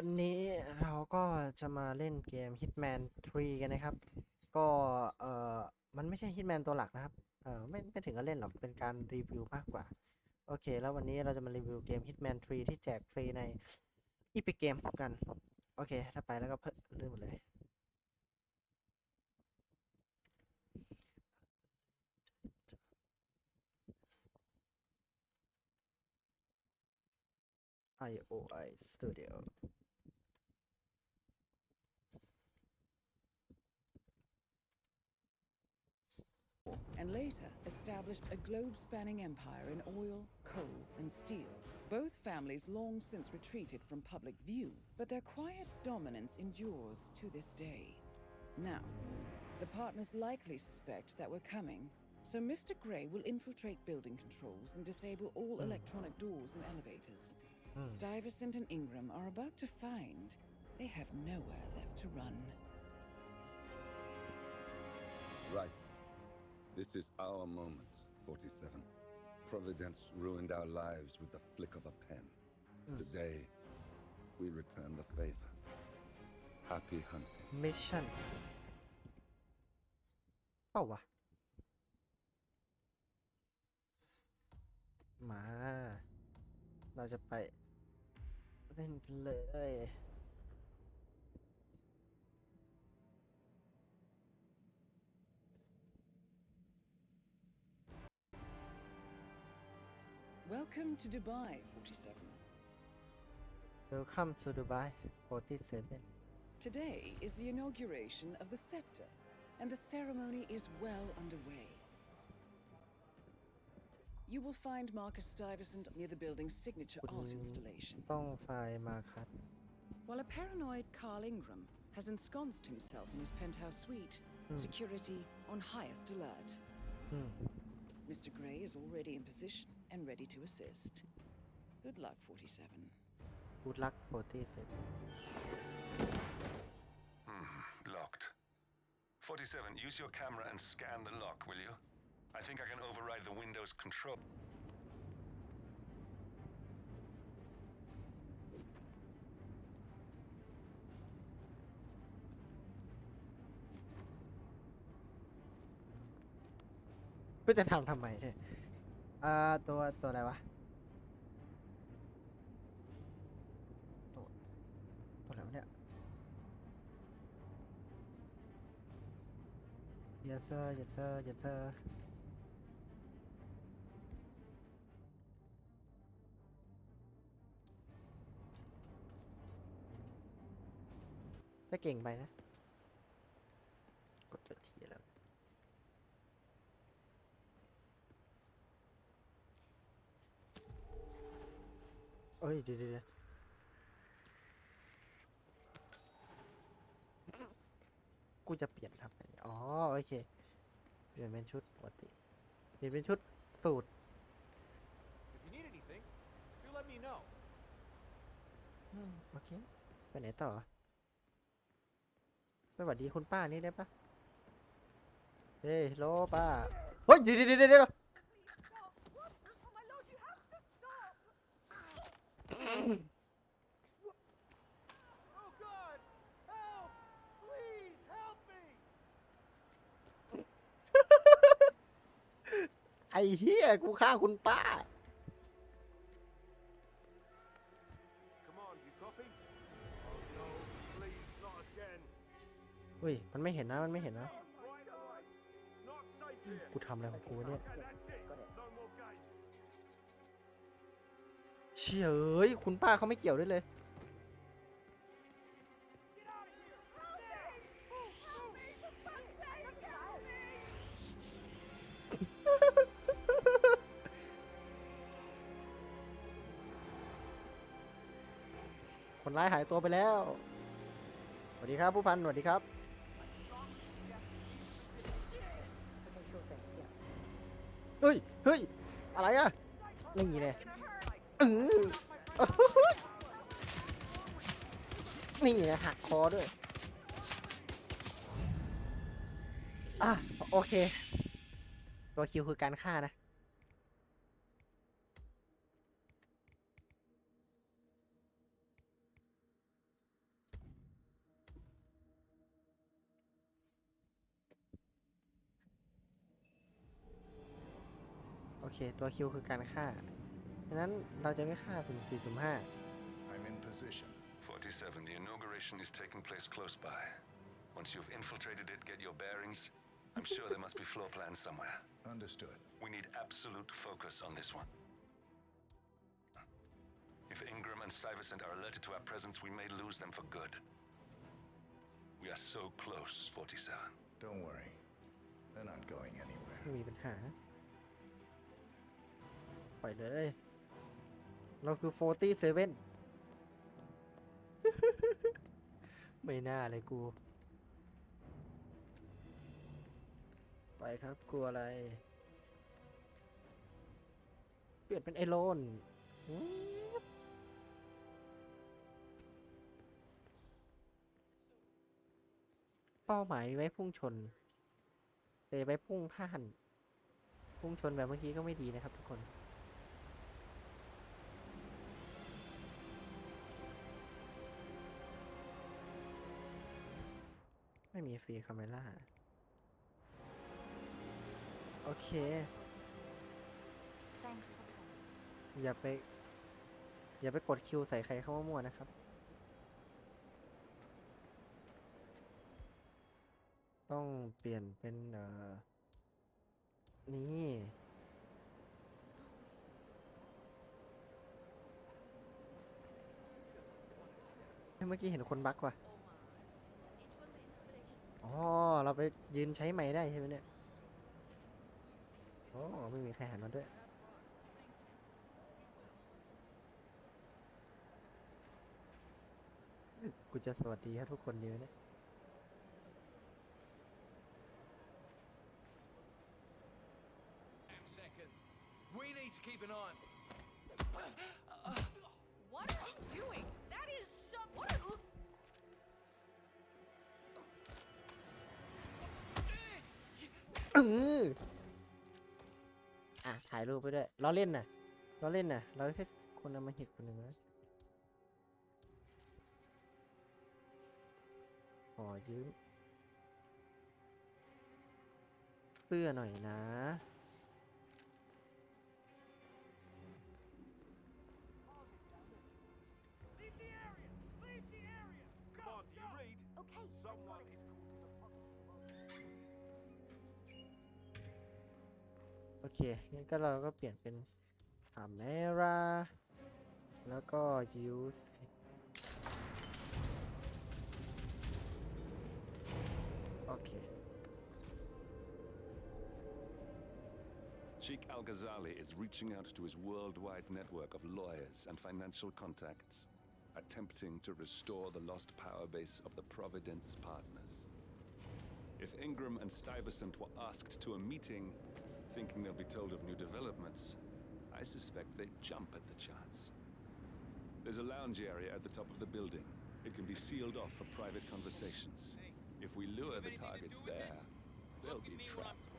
วันนี้เราก็จะมาเล่นเกม Hitman 3 กันนะครับ ก็เออมันไม่ใช่ Hitman ตัวหลักนะครับ เออไม่ไม่ถึงกับเล่นหรอก เป็นการรีวิวมากกว่า โอเค แล้ววันนี้เราจะมารีวิวเกม Hitman 3 ที่แจกฟรีใน Epic Game กัน โอเค ถ้าไปแล้วก็เพิ่มลืมหมดเลย IOI Studio and later established a globe spanning empire in oil, coal, and steel. Both families long since retreated from public view, but their quiet dominance endures to this day. Now, the partners likely suspect that we're coming, so Mr. Gray will infiltrate building controls and disable all hmm. electronic doors and elevators. Hmm. Stuyvesant and Ingram are about to find they have nowhere left to run. Right. This is our moment, 47. Providence ruined our lives with the flick of a pen. Today, we return the favor. Happy hunting. Mission เปล่าวะ มา เราจะไปเล่นกันเลย Welcome to Dubai, 47. Welcome to Dubai 47 Today is the inauguration of the scepter, and the ceremony is well underway. You will find Marcus Stuyvesant near the building's signature art Mm. installation, ต้องไฟล์มาคัด while a paranoid Carl Ingram has ensconced himself in his penthouse suite, security on highest alert. อืม Mr. Gray is already in position and ready to assist. Good luck, 47. Good luck 47 Locked. 47, use your camera and scan the lock, will you? I think I can override the Windows control. เพื่อจะทำทำไมเนี่ย อ่าตัวตัวอะไรวะตัวตัวอะไรวะเนี่ย yes sir yes sir yes sir จะเก่งไปนะ กดตัวทีแล้ว เอ้ยเดี๋ยวเดี๋ยวเดี๋ยวกูจะเปลี่ยนทำไมอ๋อ โอเค เปลี่ยนเป็นชุดปกติ เปลี่ยนเป็นชุดสูตร If you need anything, do let me know. อืมโอเค ไปไหนต่อไปหวัดดีคุณป้านี่ได้ปะเฮ้ยโลป้า เฮ้ย เดี๋ยวเดี๋ยวเดี๋ยวเดี๋ยว Oh God! Help! Please help me! ไอ้เฮี้ยกูฆ่าคุณป้า เฮ้ย มันไม่เห็นนะ มันไม่เห็นนะ กูทำอะไรของกูเนี่ย เชี่ยคุณป้าเขาไม่เกี่ยวด้วยเลยคนร้ายหายตัวไปแล้ว สวัสดีครับผู้พัน สวัสดีครับ เฮ้ย เฮ้ย อะไรอะนี่เลย นี่นะหักคอด้วย อะ โอเค ตัวคิวคือการฆ่านะ โอเค ตัวคิวคือการฆ่า ดังนั้นเราจะไม่ฆ่าสุ่มสี่สุ่มห้า I'm in position. 47, the inauguration is taking place close by. Once you've infiltrated it, get your bearings. I'm sure there must be floor plans somewhere. Understood. We need absolute focus on this one. If Ingram and Stuyvesant are alerted to our presence, we may lose them for good. We are so close, 47. Don't worry. They're not going anywhere. ไม่มีปัญหา ปล่อยเลย เราคือ47ไม่น่าเลยกู ไปครับกลัวอะไร เปลี่ยนเป็นไอโลนเป้าหมายไว้พุ่งชนแต่ไปพุ่งพลาดพุ่งชนแบบเมื่อกี้ก็ไม่ดีนะครับทุกคน ไม่มีฟรีคาเมล่า โอเค อย่าไป อย่าไปกดคิวใส่ใครเข้ามั่วๆนะครับ ต้องเปลี่ยนเป็น เอ่อ นี่เมื่อกี้เห็นคนบักว่ะ อ๋อ เราไปยืนใช้ไม้ได้ใช่ไหมเนี่ยอ๋อไม่มีใครหันมาด้วย กูจะสวัสดีให้ทุกคนดีไหมเนี่ย second. We need to keep an eye on. อืออะถ่ายรูปไปด้วยล้อเล่นน่ะล้อเล่นน่ะเราแค่คนเอามาเห็ดคนหนึ่งนะขอยืมเสื้อหน่อยนะ เค งั้นก็เราก็เปลี่ยนเป็น camera แล้วก็ use โอเค Sheikh Al Ghazali is reaching out to his worldwide network of lawyers and financial contacts, attempting to restore the lost power base of the Providence partners. If Ingram and Stuyvesant were asked to a meeting, thinking they'll be told of new developments, I suspect they'd jump at the chance. There's a lounge area at the top of the building. It can be sealed off for private conversations. If we lure the targets there, they'll be trapped.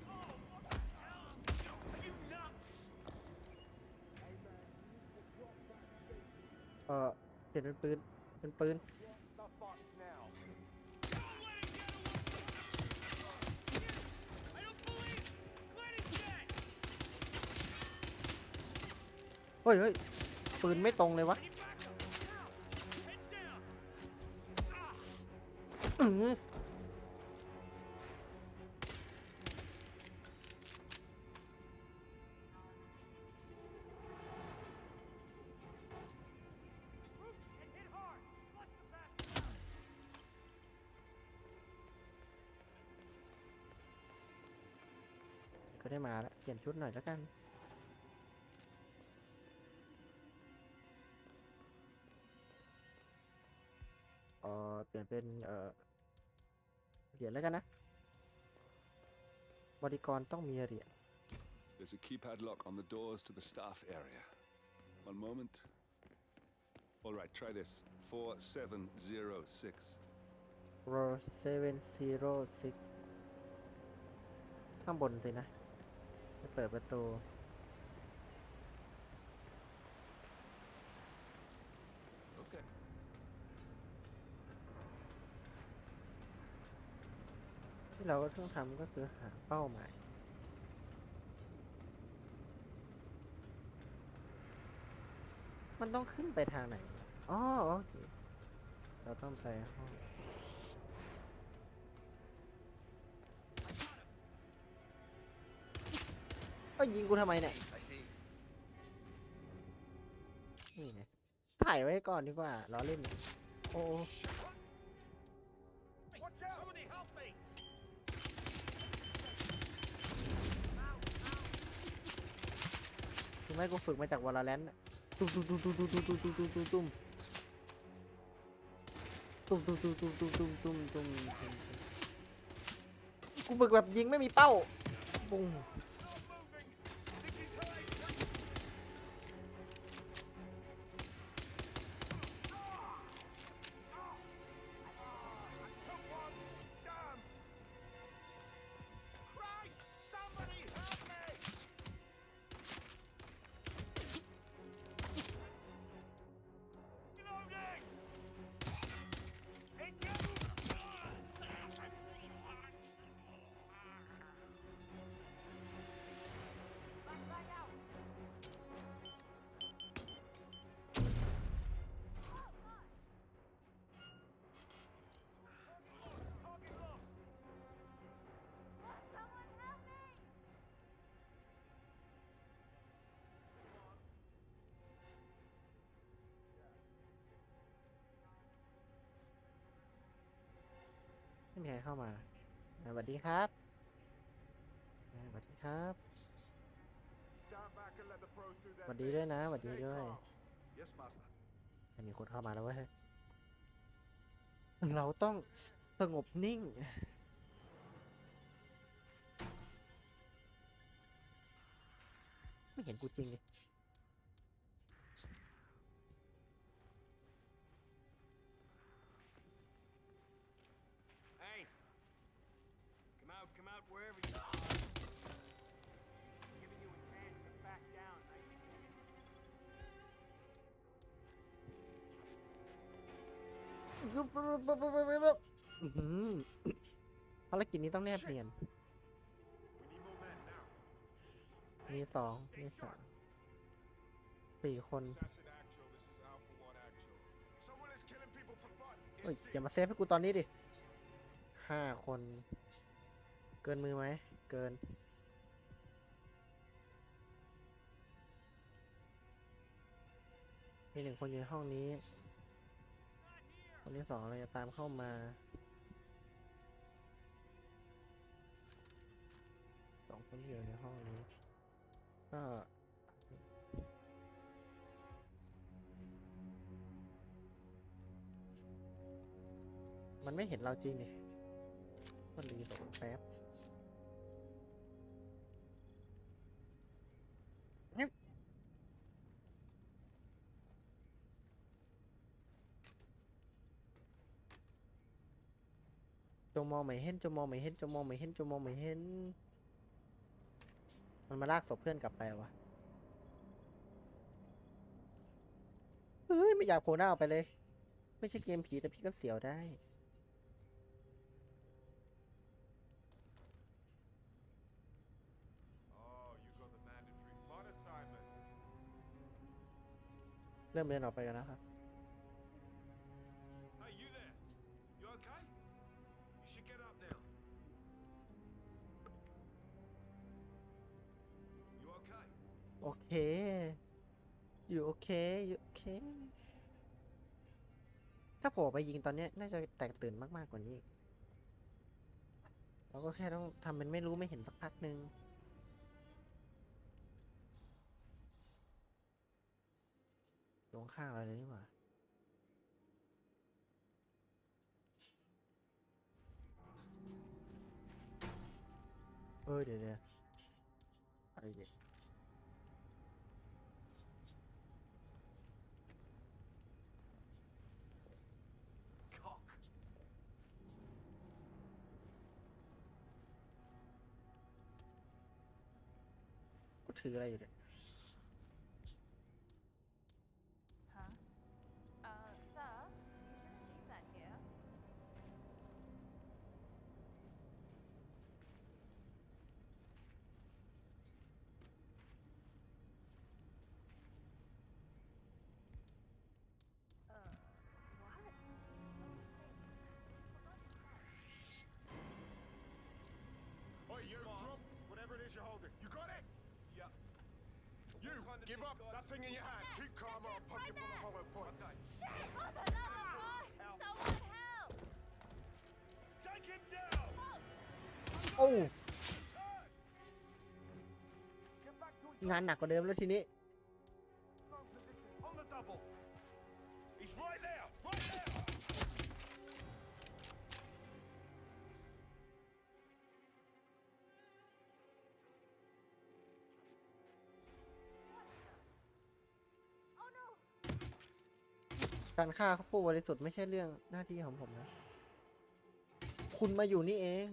เออเปลี่ยนเป็นปืน เป็นปืน ฮ้ยเฮ้ยปืนไม่ตรงเลยวะอือก็ได้มาแล้วเปลี่ยนชุดหน่อยแล้วกัน ลี่ยนเป็น เออเหรียญแล้วกันนะ บริกรต้องมีเหรียญ There's a keypad lock on the doors to the staff area. One moment. All right, try this. 4706. row seven zero six ข้างบนสินะ จะเปิดประตู ที่เราก็ต้องทำก็คือหาเป้าหมาย มันต้องขึ้นไปทางไหน อ๋อโอเค เราต้องไปห้องก็ยิงกูทำไมเนี่ย นี่ไงถ่ายไว้ก่อนดีกว่าล้อเล่น โอ้ ไม่กูฝึกมาจากวอลเลนตุ้มตุ้มตุ้มตุ้มตุ้มตุ้มตุ้มตุ้มตุ้มตุ้มตุ้มตุ้มตุ้มตุ้มตุ้มตุ้มตุ้มตุ้มตุ้มกูฝึกแบบยิงไม่มีเป้าปุ้ง ไม่มีใครเข้ามาอ่าสวัสดีครับอ่าสวัสดีครับ สวัสดีด้วยนะสวัสดีด้วย calm. Yes, master. อันนี้คนเข้ามาแล้วเว้ย เราต้องสงบนิ่ง ไม่เห็นกูจริงเลย อื้อหือภารกิจนี้ต้องแนบเนียน มีสองมีสามสี่คน เอ้ยอย่ามาเซฟให้กูตอนนี้ดิห้าคน เกินมือไหม เกิน มีหนึ่งคนอยู่ในห้องนี้ คนที่สองเราจะตามเข้ามาสองคนที่อยู่ในห้องนี้ก็มันไม่เห็นเราจริงนี่ก็รีโหลดแป๊บ งมองไม่เห็นจงมองไม่เห็นจงมองไม่เห็นจงมองไม่เห็น มันมาลากศพเพื่อนกลับไปวะเฮ้ยไม่อยากโผล่หน้าออกไปเลย ไม่ใช่เกมผีแต่พี่ก็เสียวได้ Oh, เริ่มเดินออกไปกันแล้วครับ โอเค อยู่โอเคอยู่โอเค ถ้าโผล่ไปยิงตอนเนี้ยน่าจะแตกตื่นมากๆกว่านี้ เราก็แค่ต้องทำเป็นไม่รู้ไม่เห็นสักพักหนึ่งลงข้างเราเลยนี่หว่าเออเดี๋ยวเดี๋ยวอะไรเดี๋ยว 车有点。Give up that thing in your hand. Keep calm or I'll pump you full of hollow points. For the love of God! Someone help! Take him down! โอ้ Get back to งานหนักกว่าเดิมแล้วทีนี้ การฆ่าผู้บริสุทธิ์ไม่ใช่เรื่องหน้าที่ของผมนะ คุณมาอยู่นี่เอง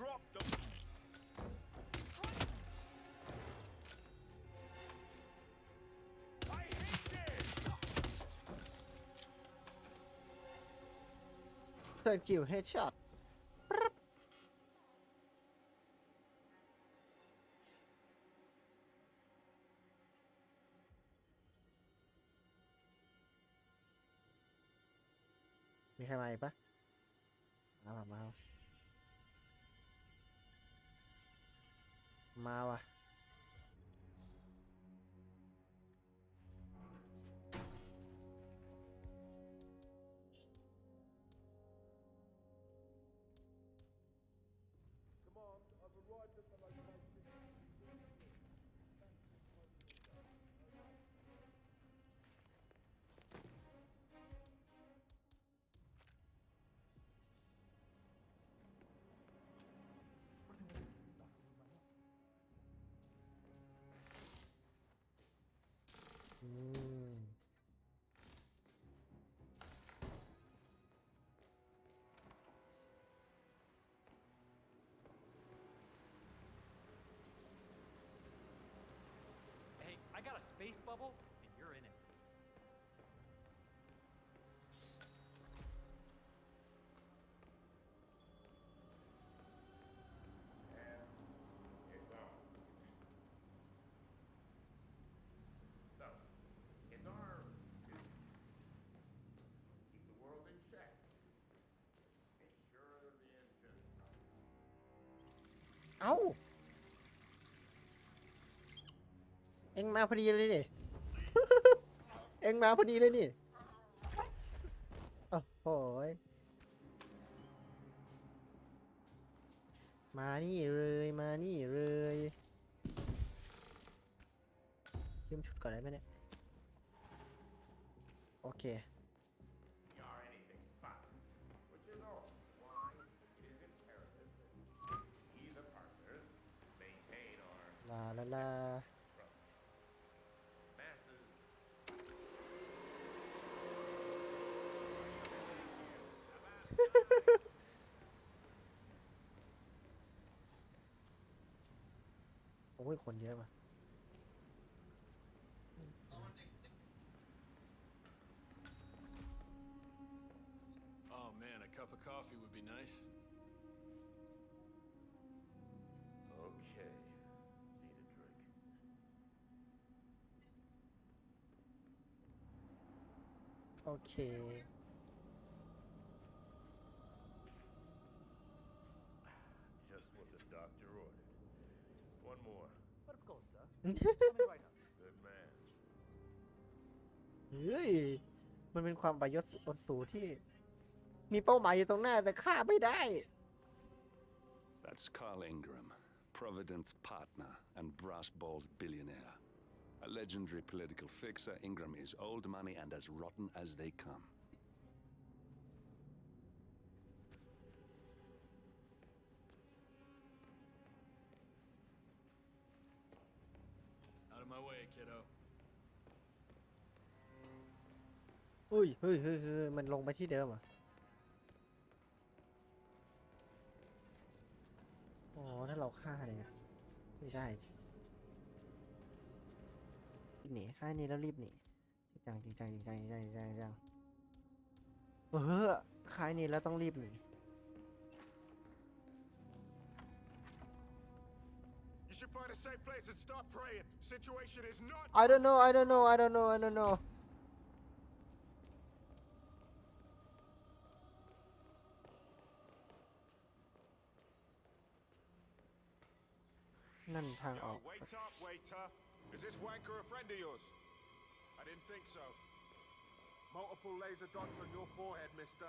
drop the. I hit it! เทิร์ space bubble, and you're in it. So, เอ็งมาพอดีเลยนี่ เอ็งมาพอดีเลยนี่โอ้โหยมานี่เลยมานี่เลยยืมชุดก่อนได้ไหมเนี่ย โอเค ลาลาลา โอ้ย คนเยอะว่ะ Oh man, a cup of coffee would be nice. Okay. Need a drink. โอเค เฮ้ย มันเป็นความประยศอดสูที่ มีเป้าหมายอยู่ตรงหน้าแต่ฆ่าไม่ได้ That's Carl Ingram, Providence partner and brass balls billionaire. A legendary political fixer, Ingram is old money and as rotten as they come. Kiddo. อุ้ยเฮ้ยเฮ้ยเฮ้ยมันลงไปที่เดิมเหรออ๋อถ้าเราฆ่าเนี่ยไม่ได้รีบหนีฆ่านี้แล้วรีบหนีจริงจังจริงจังจริงจังจริงจังจริงจังจริงจังเออฆ่านี้แล้วต้องรีบหนี You should find a safe place and stop praying. Situation is not I don't know, I don't know, I don't know, I don't know. None no, up. Oh. Wait up, waiter. Is this wanker a friend of yours? I didn't think so. Multiple laser dots on your forehead, mister.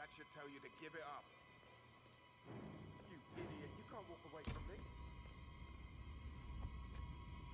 That should tell you to give it up. You idiot, you can't walk away from me.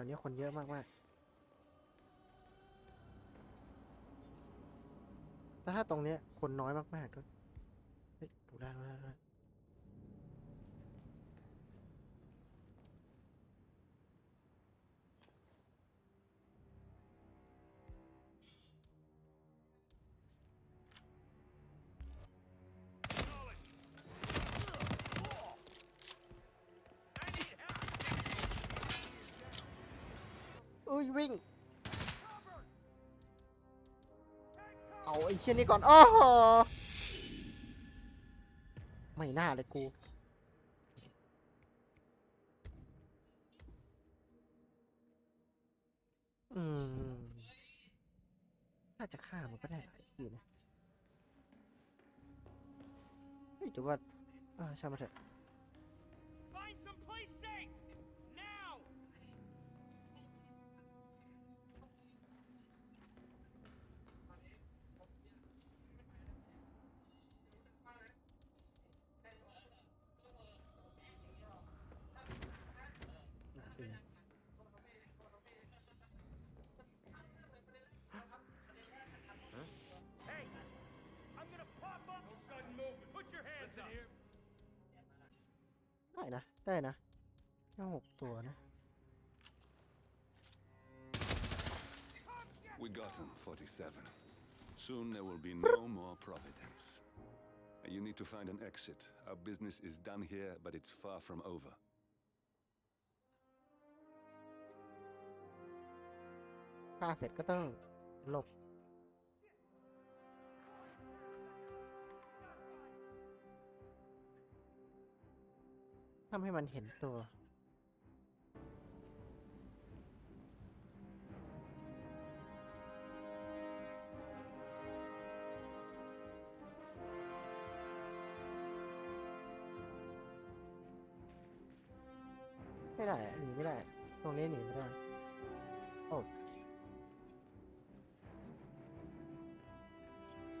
อนนี้คนเยอะมากมากๆแต่ถ้าตรงเนี้ยคนน้อยมากๆก็เฮ้ย ดูได้ดูได้ดูได้ วิ่ง เอาไอ้เชี่ยนี่ก่อนโอ้โหไม่น่าเลยกู อืมถ้าจะฆ่ามันก็ได้หลายทีนะเฮ้ยแต่ว่าเออช่างมันเถอะ ได้นะได้นะแค่หกตัวนะ We got him, 47. Soon there will be no more Providence. You need to find an exit. Our business is done here, but it's far from over. ฆ่าเสร็จก็ต้องหลบ ทำให้มันเห็นตัว ไม่ได้หนีไม่ได้ ตรงนี้หนีไม่ได้ โอ้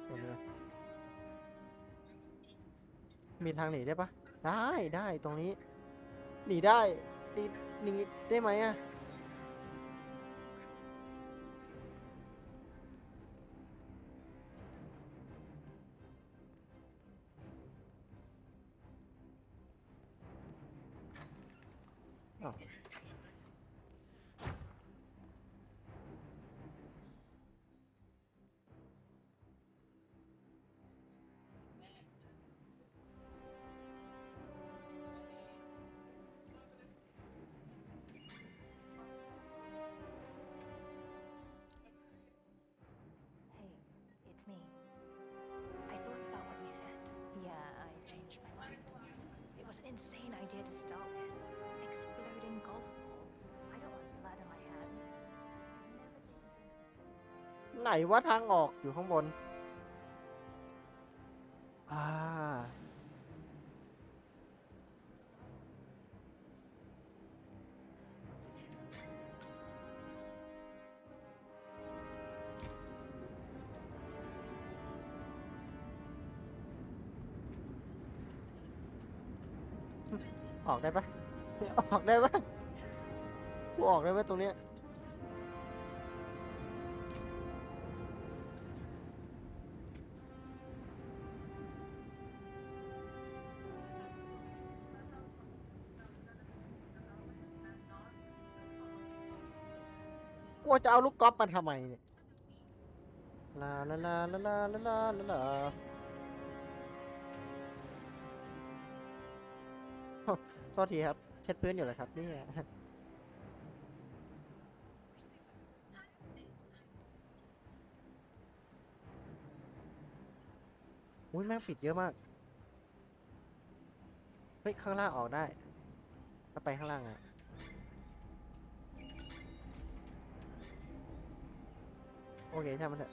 ตรงนี้มีทางหนีได้ปะ ได้ได้ตรงนี้ หนีได้หนีหนีได้ไหมอะ idea to start with. Exploding golf ball. I don't want blood on my hand. ไหนว่าทางออกอยู่ข้างบน ออกได้ไหมตรงเนี้ยกูจะเอาลูกกอล์ฟมาทำไมเนี่ย ลาลาลาลาลาลาลาลาลาโอ้โทษทีครับ เช็ดพื้นอยู่เลยครับเนี่ย อุ้ยแม่งปิดเยอะมาก เฮ้ย ข้างล่างออกได้ ถ้าไปข้างล่างอะโอเคช่มันเถอะ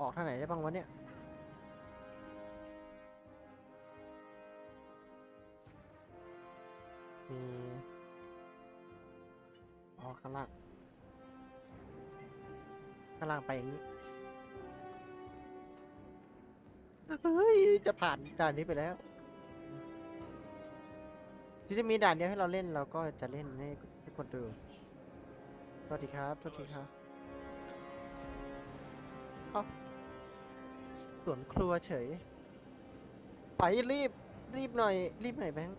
ออกทางไหนได้บ้างวะเนี่ย มีออกข้างล่าง ข้างล่างไปอย่างนี้ เฮ้ย จะผ่านด่านนี้ไปแล้ว ที่จะมีด่านเดียวให้เราเล่นเราก็จะเล่นให้ทุกคนดู สวัสดีครับ สวัสดีครับ สวนครัวเฉย ไปรีบ รีบหน่อย รีบหน่อยแบงค์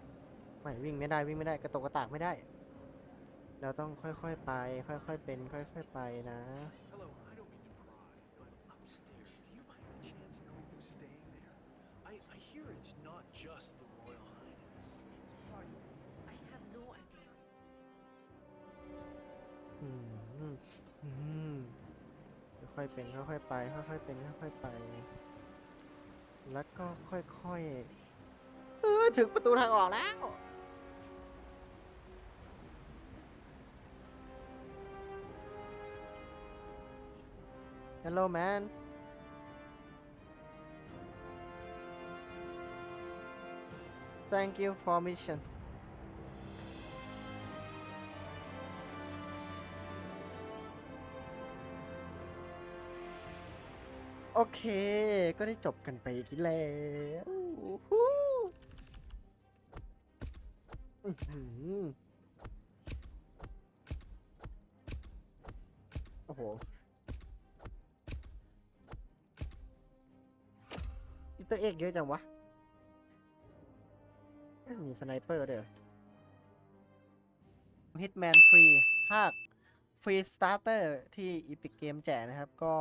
ไม่วิ่งไม่ได้วิ่งไม่ได้กระตกกระตากไม่ได้ เราต้องค่อยๆไป ค่อยๆเป็น ค่อย ๆไปนะ Hello, I don't mean to pry, but upstairs, do you by any chance know who's staying there? I, I hear it's not just the Royal Highness. Sorry, I have no idea. อืมอืมอืมค่อยๆเป็นค่อยๆไป ค่อยๆเป็นค่อยๆไป แล้วก็ค่อยๆ เออถึงประตูทางออกแล้ว Hello man Thank you for mission โอเค ก็ได้จบกันไปอีกแล้วอู้หูอื้อหือโอ้โหอิเตอร์เอกเยอะจังวะ มีสไนเปอร์ด้วยเหรอ Hitman 3ภาคฟรีสตาร์เตอร์ที่ Epic Game แจกนะครับก็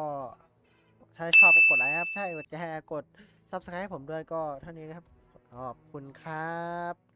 ถ้าชอบก็กดไลค์ครับ ใช่ กดแชร์ กด Subscribe ให้ผมด้วยก็เท่านี้นะครับ ขอบคุณครับ